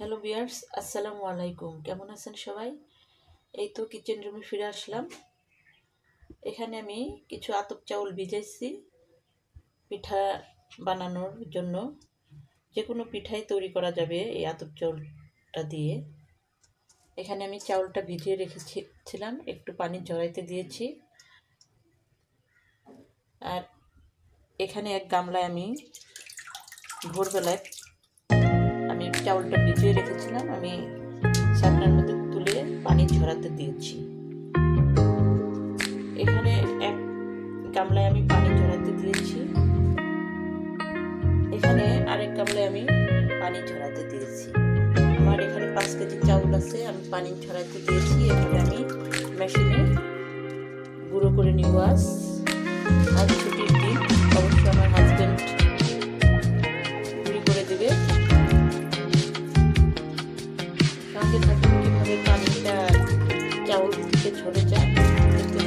Hello বিয়ার্স আসসালামু আলাইকুম কেমন আছেন সবাই? এই তো কিচেন রুমে ফিরে আসলাম। এখানে আমি কিছু আতপ চাউল ভিজাইছি, পিঠা বানানোর জন্য। যে কোনো পিঠাই তৈরি করা যাবে এই আতপ চাউলটা দিয়ে। এখানে আমি চাউলটা ভিজিয়ে রেখেছিলাম, একটু পানি ঝরাইতে দিয়েছি। আর এখানে এক গামলায় আমি ভোরবেলায় চাউলটা ভিজিয়ে রেখেছিলাম। আমি সামনের মধ্যে তুলে পানি ঝরাতে দিয়েছি। এখানে এক গামলায় আমি পানি ঝরাতে দিয়েছি। এখানে আরেক গামলায় আমি পানি ঝরাতে দিয়েছি। আমার এখানে পাঁচ কেজি চাউল আছে, আমি পানি ঝরাতে দিয়েছি। এখানে আমি মেশিনে গুঁড়ো করে নিব আজ। আজ সঙ্গে থাকুন কীভাবে পানিটা চাউল থেকে ঝরে যায়, দেখতে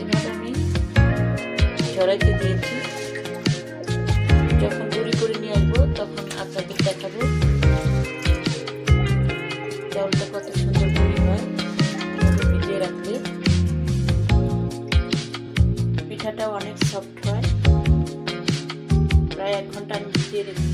এভাবে আমি ঝরাইতে দিয়েছি। যখন গুঁড়ি করে নিয়ে আসব, তখন আপনাদের দেখাবো চাউলটা কত সুন্দর গুঁড়ি হয় ভিজিয়ে রাখলে পিঠাটাও অনেক সফট হয়। প্রায় এক ঘণ্টা আমি ভিজিয়ে রেখেছিলাম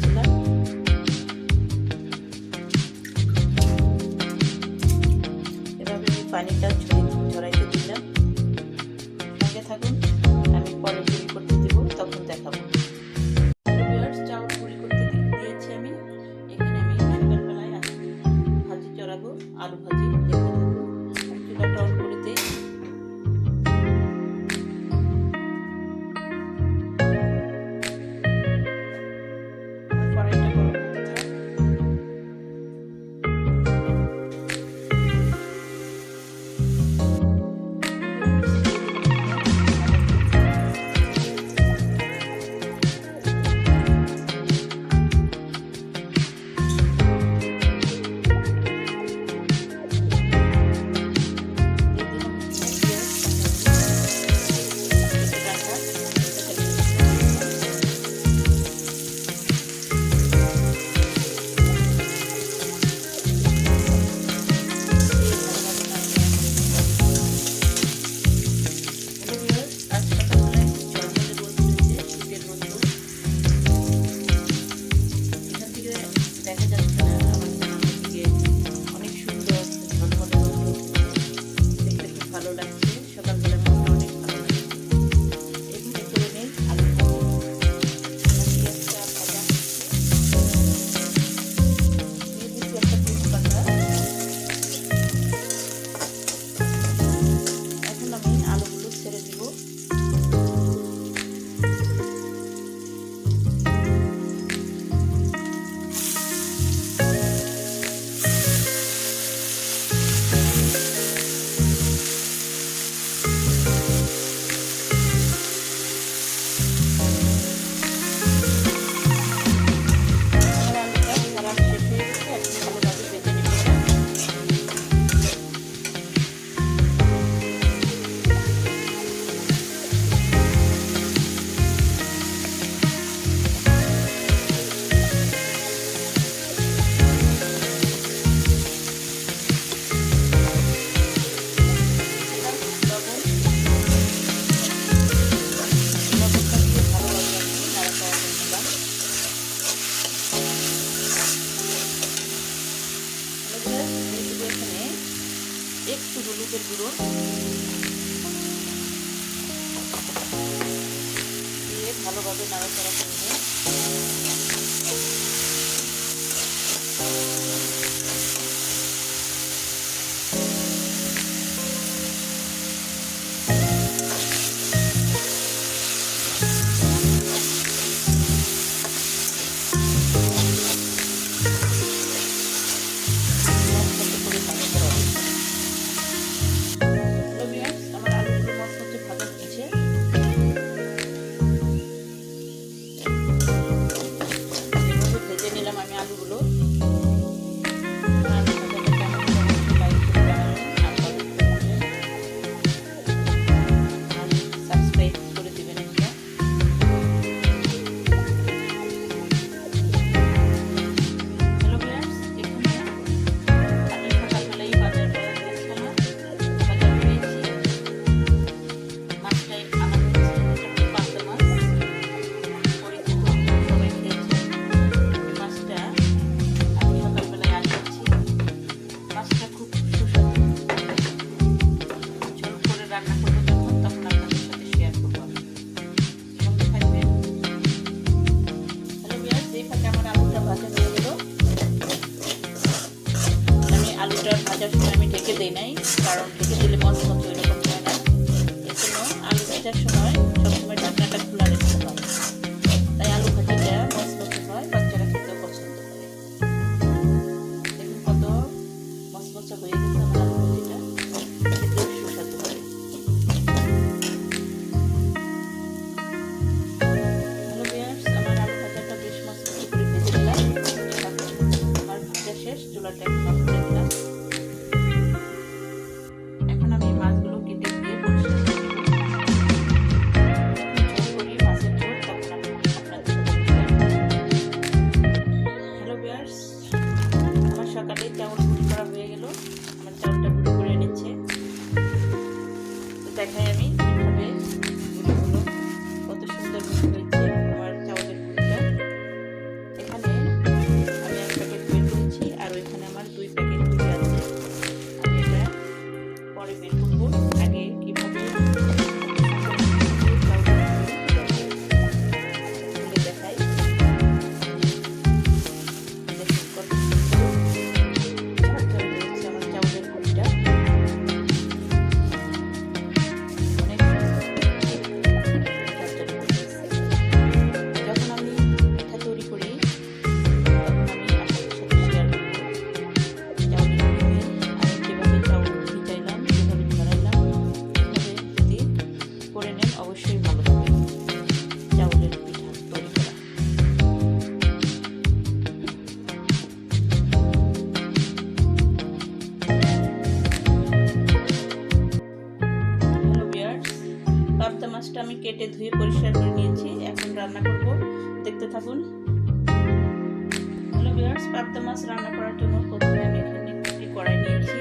একটু হলুদের গুঁড়ো। দিয়ে ভালোভাবে নাড়াচাড়া করে ধুয়ে পরিষ্কার করে নিয়েছি। এখন রান্না করব। দেখতে থাকুন। হ্যালো ভিউয়ার্স, পাবদা মাছ রান্না করার জন্য প্রথমে আমি এখানে একটি কড়াই নিয়েছি।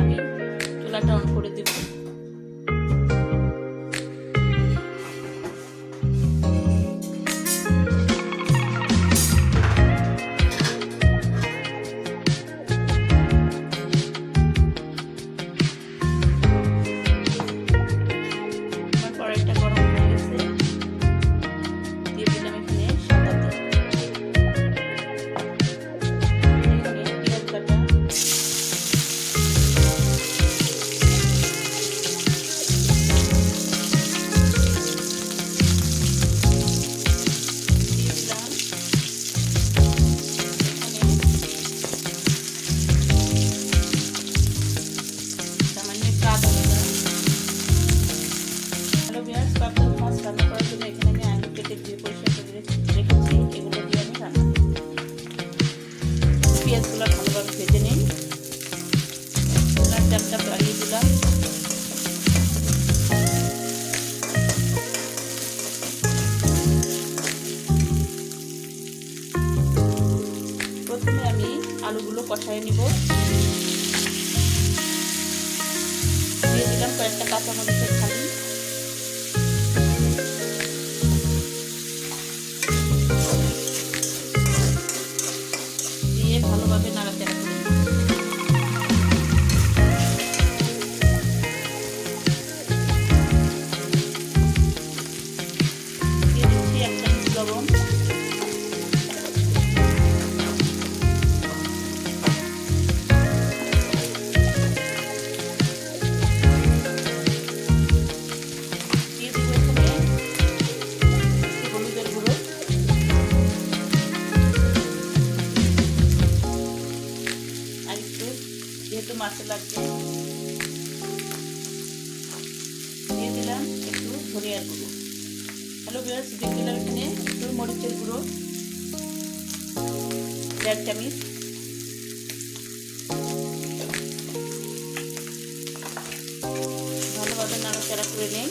আমি চুলাটা অন করে দেব। পাবদা মাছ রান্না করার জন্য এখানে আলু কেটে ধুয়ে পরিষ্কার করে রেখে- রেখেছি দিয়ে প্রথমে আমি আলুগুলো কষায় নিব। দিয়ে দিলাম কয়েকটা কাঁচামরিচের খালি দেড় চামচ ভালোভাবে নাড়াচাড়া করে নেই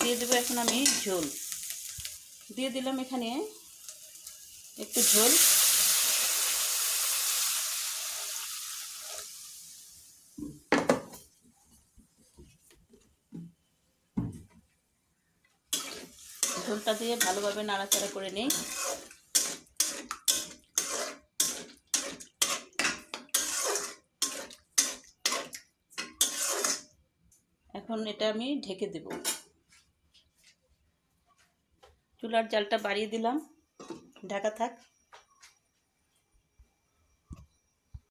দিয়ে দেবো এখন আমি ঝোল দিয়ে দিলাম এখানে একটু ঝোল ঝোলটা দিয়ে ভালোভাবে নাড়াচাড়া করে নিই। এখন এটা আমি ঢেকে দেব। চুলার জালটা বাড়িয়ে দিলাম। ঢাকা থাক।